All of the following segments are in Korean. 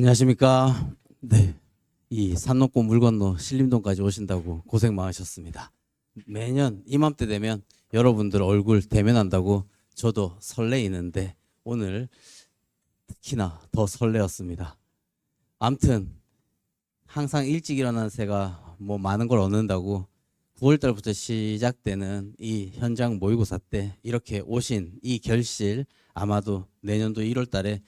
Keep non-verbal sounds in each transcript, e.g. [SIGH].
안녕하십니까. 네. 이 산 넘고 물 건너 신림동까지 오신다고 고생 많으셨습니다. 매년 이맘때 되면 여러분들 얼굴 대면한다고 저도 설레이는데 오늘 특히나 더 설레었습니다. 암튼 항상 일찍 일어나는 새가 뭐 많은 걸 얻는다고 9월 달부터 시작되는 이 현장 모의고사 때 이렇게 오신 이 결실 아마도 내년도 1월 달에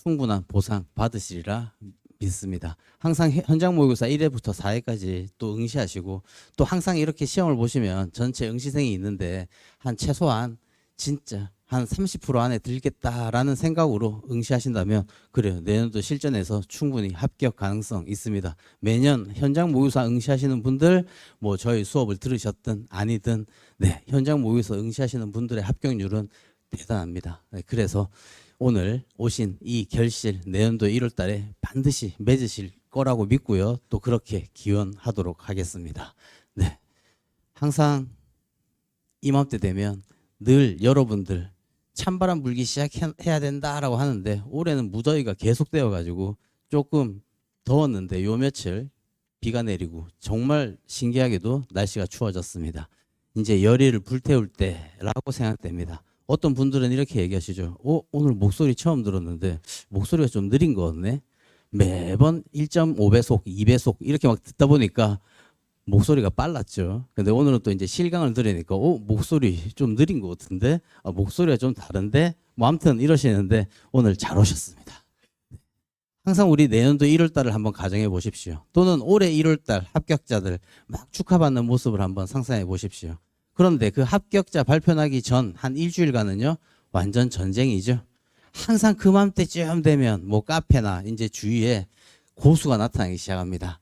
충분한 보상 받으시리라 믿습니다. 항상 해- 현장 모의고사 1회부터 4회까지 또 응시하시고 또 항상 이렇게 시험을 보시면 전체 응시생이 있는데 한 최소한 진짜 한 30% 안에 들겠다라는 생각으로 응시하신다면 그래요. 내년도 실전에서 충분히 합격 가능성 있습니다. 매년 현장 모의고사 응시하시는 분들 뭐 저희 수업을 들으셨든 아니든 네, 현장 모의고사 응시하시는 분들의 합격률은 대단합니다. 네, 그래서 오늘 오신 이 결실 내년도 1월 달에 반드시 맺으실 거라고 믿고요. 또 그렇게 기원하도록 하겠습니다. 네. 항상 이맘때 되면 늘 여러분들 찬바람 불기 시작해야 된다라고 하는데 올해는 무더위가 계속되어 가지고 조금 더웠는데 요 며칠 비가 내리고 정말 신기하게도 날씨가 추워졌습니다. 이제 열의를 불태울 때라고 생각됩니다. 어떤 분들은 이렇게 얘기하시죠. 어, 오늘 목소리 처음 들었는데 목소리가 좀 느린 거 같네. 매번 1.5배속, 2배속 이렇게 막 듣다 보니까 목소리가 빨랐죠. 근데 오늘은 또 이제 실강을 들으니까 어, 목소리 좀 느린 것 같은데 아, 목소리가 좀 다른데 뭐 아무튼 이러시는데 오늘 잘 오셨습니다. 항상 우리 내년도 1월 달을 한번 가정해 보십시오. 또는 올해 1월 달 합격자들 막 축하받는 모습을 한번 상상해 보십시오. 그런데 그 합격자 발표 나기 전 한 일주일간은요 완전 전쟁이죠. 항상 그맘때쯤 되면 뭐 카페나 이제 주위에 고수가 나타나기 시작합니다.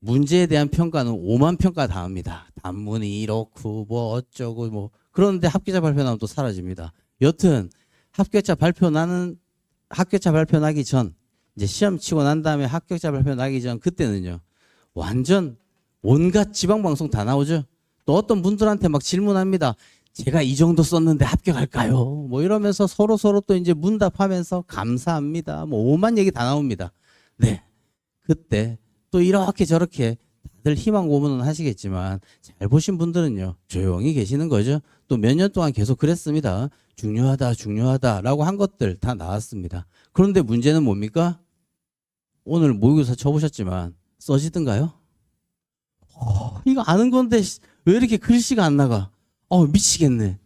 문제에 대한 평가는 오만 평가 다 합니다. 단문이 이렇고 뭐 어쩌고 뭐 그런데 합격자 발표 나면 또 사라집니다. 여튼 합격자 발표 나는 합격자 발표 나기 전 이제 시험 치고 난 다음에 합격자 발표 나기 전 그때는요 완전 온갖 지방 방송 다 나오죠. 또 어떤 분들한테 막 질문합니다. 제가 이 정도 썼는데 합격할까요? 뭐 이러면서 서로 서로 또 이제 문답하면서 감사합니다. 뭐 오만 얘기 다 나옵니다. 네. 그때 또 이렇게 저렇게 다들 희망 고문은 하시겠지만 잘 보신 분들은요 조용히 계시는 거죠. 또 몇 년 동안 계속 그랬습니다. 중요하다, 중요하다라고 한 것들 다 나왔습니다. 그런데 문제는 뭡니까? 오늘 모의고사 쳐보셨지만 써지던가요? 어, 이거 아는 건데 씨, 왜 이렇게 글씨가 안 나가? 어 미치겠네.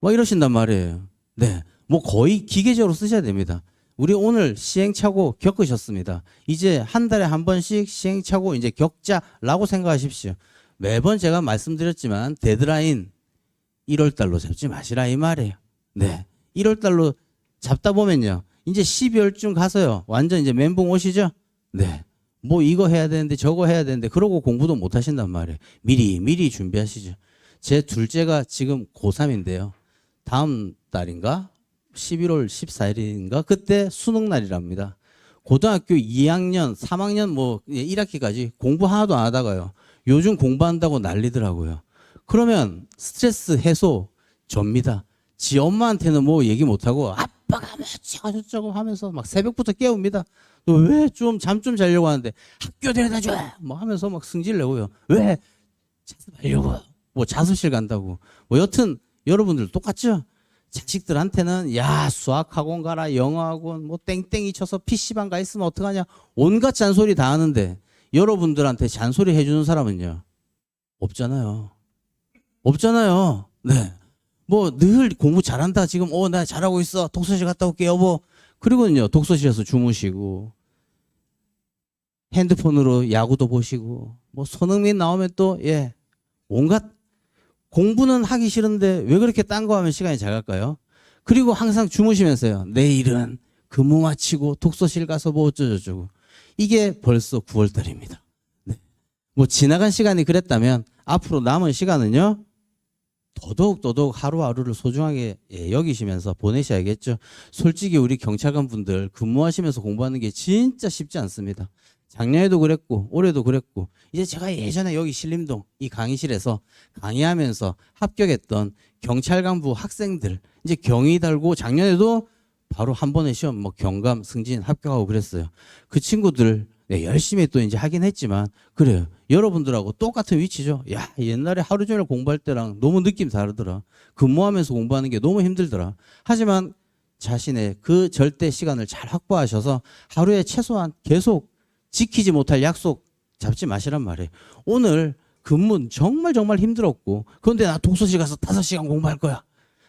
막 이러신단 말이에요. 네, 뭐 거의 기계적으로 쓰셔야 됩니다. 우리 오늘 시행착오 겪으셨습니다. 이제 한 달에 한 번씩 시행착오 이제 겪자라고 생각하십시오. 매번 제가 말씀드렸지만 데드라인 1월 달로 잡지 마시라 이 말이에요. 네. 1월 달로 잡다 보면요. 이제 12월쯤 가서요. 완전 이제 멘붕 오시죠? 네. 뭐 이거 해야 되는데 저거 해야 되는데 그러고 공부도 못 하신단 말이에요. 미리 미리 준비하시죠. 제 둘째가 지금 고3인데요. 다음 달인가? 11월 14일인가? 그때 수능 날이랍니다. 고등학교 2학년, 3학년 뭐 1학기까지 공부 하나도 안 하다가요. 요즘 공부한다고 난리더라고요. 그러면 스트레스 해소 접니다. 지 엄마한테는 뭐 얘기 못하고 아빠가 뭐 어쩌고 저쩌고 하면서 막 새벽부터 깨웁니다. 너 왜 좀 잠 좀 자려고 하는데 학교 데려다 줘! 뭐 하면서 막 승질 내고요. 왜? 자습하려고. 뭐 자습실 간다고. 뭐 여튼 여러분들 똑같죠? 자식들한테는 야 수학학원 가라 영어학원 뭐 땡땡이 쳐서 PC방 가 있으면 어떡하냐 온갖 잔소리 다 하는데 여러분들한테 잔소리 해주는 사람은요 없잖아요 없잖아요 네뭐 늘 공부 잘한다 지금 어 나 잘하고 있어 독서실 갔다 올게 여보 그리고는요 독서실에서 주무시고 핸드폰으로 야구도 보시고 뭐 손흥민 나오면 또 예 온갖 공부는 하기 싫은데 왜 그렇게 딴 거 하면 시간이 잘 갈까요? 그리고 항상 주무시면서요. 내일은 근무 마치고 독서실 가서 뭐 어쩌고저쩌고. 이게 벌써 9월 달입니다. 네. 뭐 지나간 시간이 그랬다면 앞으로 남은 시간은요. 더더욱 더더욱 하루하루를 소중하게 예, 여기시면서 보내셔야겠죠. 솔직히 우리 경찰관 분들 근무하시면서 공부하는 게 진짜 쉽지 않습니다. 작년에도 그랬고 올해도 그랬고 이제 제가 예전에 여기 신림동 이 강의실에서 강의하면서 합격했던 경찰관부 학생들 이제 경위 달고 작년에도 바로 한 번에 시험 뭐 경감, 승진 합격하고 그랬어요. 그 친구들 네, 열심히 또 이제 하긴 했지만 그래요. 여러분들하고 똑같은 위치죠. 야 옛날에 하루 종일 공부할 때랑 너무 느낌 다르더라. 근무하면서 공부하는 게 너무 힘들더라. 하지만 자신의 그 절대 시간을 잘 확보하셔서 하루에 최소한 계속 지키지 못할 약속 잡지 마시란 말이에요. 오늘 근무 정말 정말 힘들었고 그런데 나 독서실 가서 다섯 시간 공부할 거야.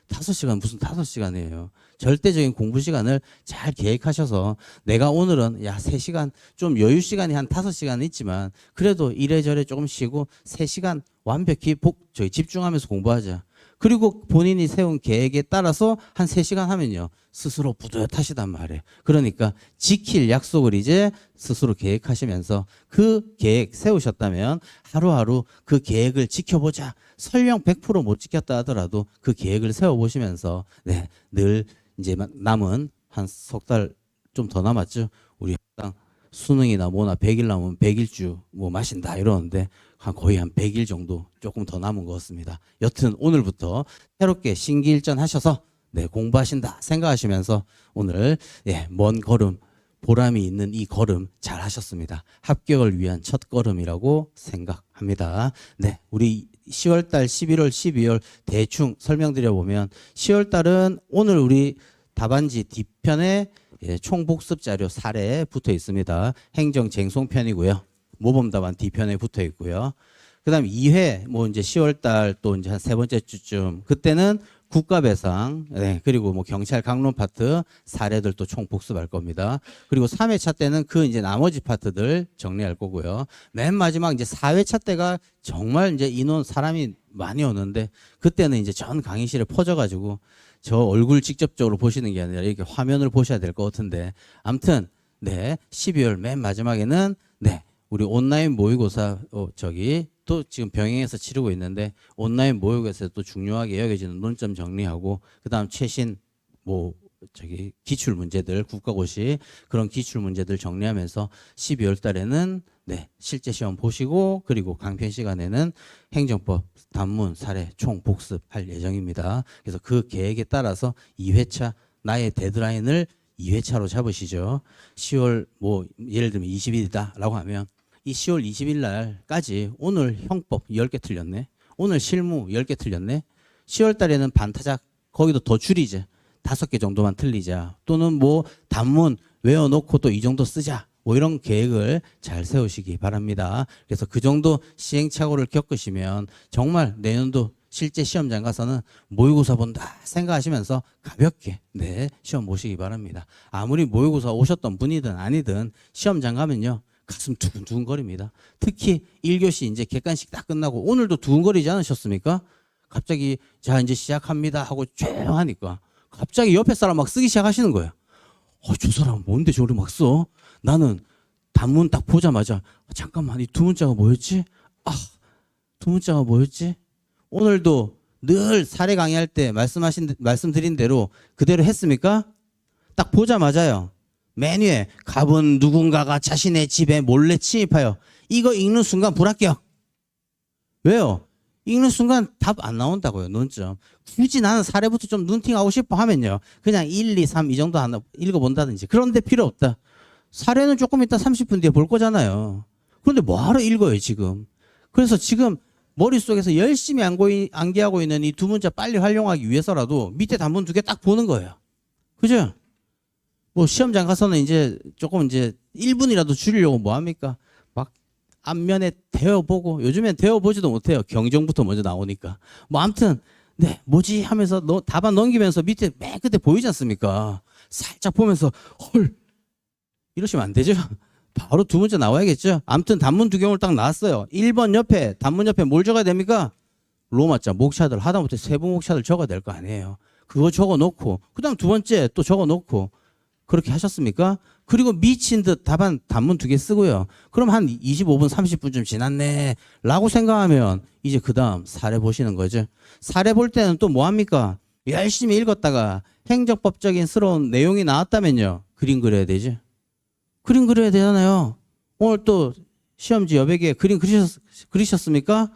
다섯 시간 무슨 다섯 시간이에요. 절대적인 공부 시간을 잘 계획하셔서 내가 오늘은 야 세 시간 좀 여유 시간이 한 다섯 시간 있지만 그래도 이래저래 조금 쉬고 세 시간 완벽히 복 저희 집중하면서 공부하자. 그리고 본인이 세운 계획에 따라서 한 세시간 하면요. 스스로 뿌듯하시단 말이에요. 그러니까 지킬 약속을 이제 스스로 계획하시면서 그 계획 세우셨다면 하루하루 그 계획을 지켜보자. 설령 100%못 지켰다 하더라도 그 계획을 세워보시면서 네, 늘 이제 남은 한 석 달 좀 더 남았죠. 우리 수능이나 뭐나 100일 남으면 100일주 뭐 마신다 이러는데 한 거의 한 100일 정도 조금 더 남은 것 같습니다. 여튼 오늘부터 새롭게 신기일전 하셔서 네, 공부하신다 생각하시면서 오늘 예, 먼 걸음 보람이 있는 이 걸음 잘 하셨습니다. 합격을 위한 첫 걸음이라고 생각합니다. 네, 우리 10월 달, 11월, 12월 대충 설명드려 보면 10월 달은 오늘 우리 답안지 뒤편에 예, 총복습 자료 사례 붙어 있습니다. 행정 쟁송편이고요. 모범 답안 뒤편에 붙어 있고요. 그다음 2회 뭐 이제 10월 달 또 이제 한 세 번째 주쯤 그때는 국가배상 네, 그리고 뭐 경찰 강론 파트 사례들 또 총 복습할 겁니다. 그리고 3회차 때는 그 이제 나머지 파트들 정리할 거고요. 맨 마지막 이제 4회차 때가 정말 이제 인원 사람이 많이 오는데 그때는 이제 전 강의실에 퍼져 가지고 저 얼굴 직접적으로 보시는 게 아니라 이렇게 화면을 보셔야 될 것 같은데 아무튼 네 12월 맨 마지막에는 네 우리 온라인 모의고사 어, 저기 또 지금 병행해서 치르고 있는데 온라인 모의고사에서 또 중요하게 여겨지는 논점 정리하고 그다음 최신 뭐 저기 기출 문제들 국가고시 그런 기출 문제들 정리하면서 12월 달에는 네 실제 시험 보시고 그리고 강편 시간에는 행정법 단문 사례 총 복습할 예정입니다. 그래서 그 계획에 따라서 2회차 나의 데드라인을 2회차로 잡으시죠. 10월 뭐 예를 들면 20일이다라고 하면 이 10월 20일 날까지 오늘 형법 10개 틀렸네. 오늘 실무 10개 틀렸네. 10월 달에는 반타작 거기도 더 줄이자. 다섯 개 정도만 틀리자. 또는 뭐 단문 외워놓고 또 이 정도 쓰자. 뭐 이런 계획을 잘 세우시기 바랍니다. 그래서 그 정도 시행착오를 겪으시면 정말 내년도 실제 시험장 가서는 모의고사 본다 생각하시면서 가볍게 네 시험 보시기 바랍니다. 아무리 모의고사 오셨던 분이든 아니든 시험장 가면요 가슴 두근두근거립니다. 특히 1교시 이제 객관식 딱 끝나고 오늘도 두근거리지 않으셨습니까? 갑자기 자 이제 시작합니다 하고 조용하니까 갑자기 옆에 사람 막 쓰기 시작하시는 거예요. 어, 저 사람 뭔데 저리 막 써? 나는 단문 딱 보자마자 아, 잠깐만 이 두 문자가 뭐였지? 아, 두 문자가 뭐였지? 오늘도 늘 사례 강의할 때 말씀하신 말씀드린 대로 그대로 했습니까? 딱 보자마자요. 메뉴에 갑은 누군가가 자신의 집에 몰래 침입하여 이거 읽는 순간 불합격. 왜요? 읽는 순간 답 안 나온다고요. 논점. 굳이 나는 사례부터 좀 눈팅하고 싶어 하면요. 그냥 1, 2, 3 이 정도 하나 읽어본다든지. 그런데 필요 없다. 사례는 조금 이따 30분 뒤에 볼 거잖아요. 그런데 뭐하러 읽어요, 지금. 그래서 지금 머릿속에서 열심히 안고- 암기하고 있는 이 두 문자 빨리 활용하기 위해서라도 밑에 단문 두 개 딱 보는 거예요. 그죠? 뭐 시험장 가서는 이제 조금 이제 1분이라도 줄이려고 뭐 합니까? 막 앞면에 대어보고 요즘엔 대어보지도 못해요. 경정부터 먼저 나오니까. 뭐 아무튼 네 뭐지 하면서 너 답안 넘기면서 밑에 맨 끝에 보이지 않습니까? 살짝 보면서 헐 이러시면 안 되죠. [LAUGHS] 바로 두 문제 나와야겠죠. 아무튼 단문 두 경우를 딱 나왔어요. 1번 옆에 단문 옆에 뭘 적어야 됩니까? 로마자 목차들 하다못해 세부 목차들 적어야 될 거 아니에요. 그거 적어 놓고 그다음 두 번째 또 적어 놓고 그렇게 하셨습니까? 그리고 미친 듯 답안 단문 두 개 쓰고요. 그럼 한 25분, 30분쯤 지났네. 라고 생각하면 이제 그 다음 사례 보시는 거죠. 사례 볼 때는 또 뭐 합니까? 열심히 읽었다가 행정법적인 스러운 내용이 나왔다면요. 그림 그려야 되죠. 그림 그려야 되잖아요. 오늘 또 시험지 여백에 그림 그리셨, 그리셨습니까?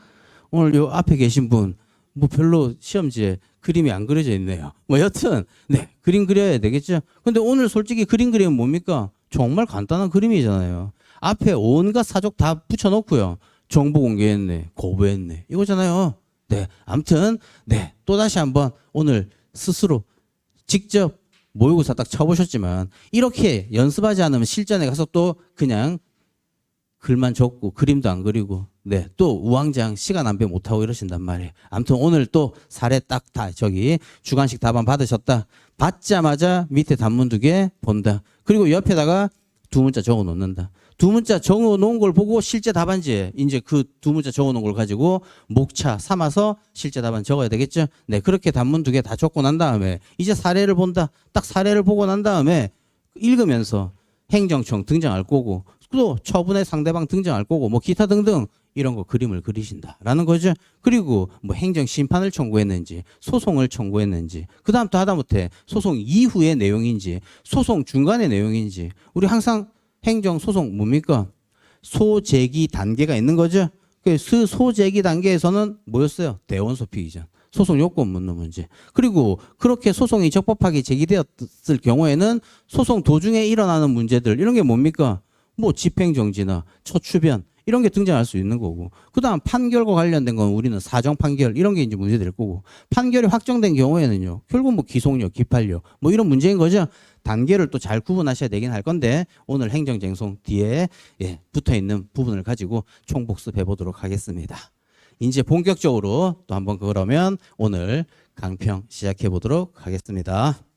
오늘 요 앞에 계신 분 뭐 별로 시험지에 그림이 안 그려져 있네요. 뭐 여튼 네 그림 그려야 되겠죠. 근데 오늘 솔직히 그림 그리면 뭡니까? 정말 간단한 그림이잖아요. 앞에 온갖 사족 다 붙여놓고요. 정보 공개했네, 거부했네 이거잖아요. 네, 아무튼 네또 다시 한번 오늘 스스로 직접 모의고사 딱 쳐보셨지만 이렇게 연습하지 않으면 실전에 가서 또 그냥 글만 적고 그림도 안 그리고 네 또 우왕좌왕 시간 안배 못하고 이러신단 말이에요. 아무튼 오늘 또 사례 딱 다 저기 주관식 답안 받으셨다. 받자마자 밑에 단문 두 개 본다. 그리고 옆에다가 두 문자 적어 놓는다. 두 문자 적어 놓은 걸 보고 실제 답안지에 이제 그 두 문자 적어 놓은 걸 가지고 목차 삼아서 실제 답안 적어야 되겠죠? 네, 그렇게 단문 두 개 다 적고 난 다음에 이제 사례를 본다. 딱 사례를 보고 난 다음에 읽으면서 행정청 등장할 거고 또 처분의 상대방 등장할 거고 뭐 기타 등등 이런 거 그림을 그리신다라는 거죠. 그리고 뭐 행정 심판을 청구했는지 소송을 청구했는지 그 다음 또 하다못해 소송 이후의 내용인지 소송 중간의 내용인지 우리 항상 행정 소송 뭡니까? 소제기 단계가 있는 거죠. 그 소제기 단계에서는 뭐였어요? 대원소 피의자. 소송 요건 묻는 문제. 그리고 그렇게 소송이 적법하게 제기되었을 경우에는 소송 도중에 일어나는 문제들 이런 게 뭡니까? 뭐 집행정지나 처추변 이런 게 등장할 수 있는 거고. 그다음 판결과 관련된 건 우리는 사정 판결 이런 게 이제 문제될 거고. 판결이 확정된 경우에는요 결국 뭐 기속력 기판력 뭐 이런 문제인 거죠. 단계를 또 잘 구분하셔야 되긴 할 건데 오늘 행정쟁송 뒤에 예, 붙어 있는 부분을 가지고 총복습해 보도록 하겠습니다. 이제 본격적으로 또 한번 그러면 오늘 강평 시작해 보도록 하겠습니다.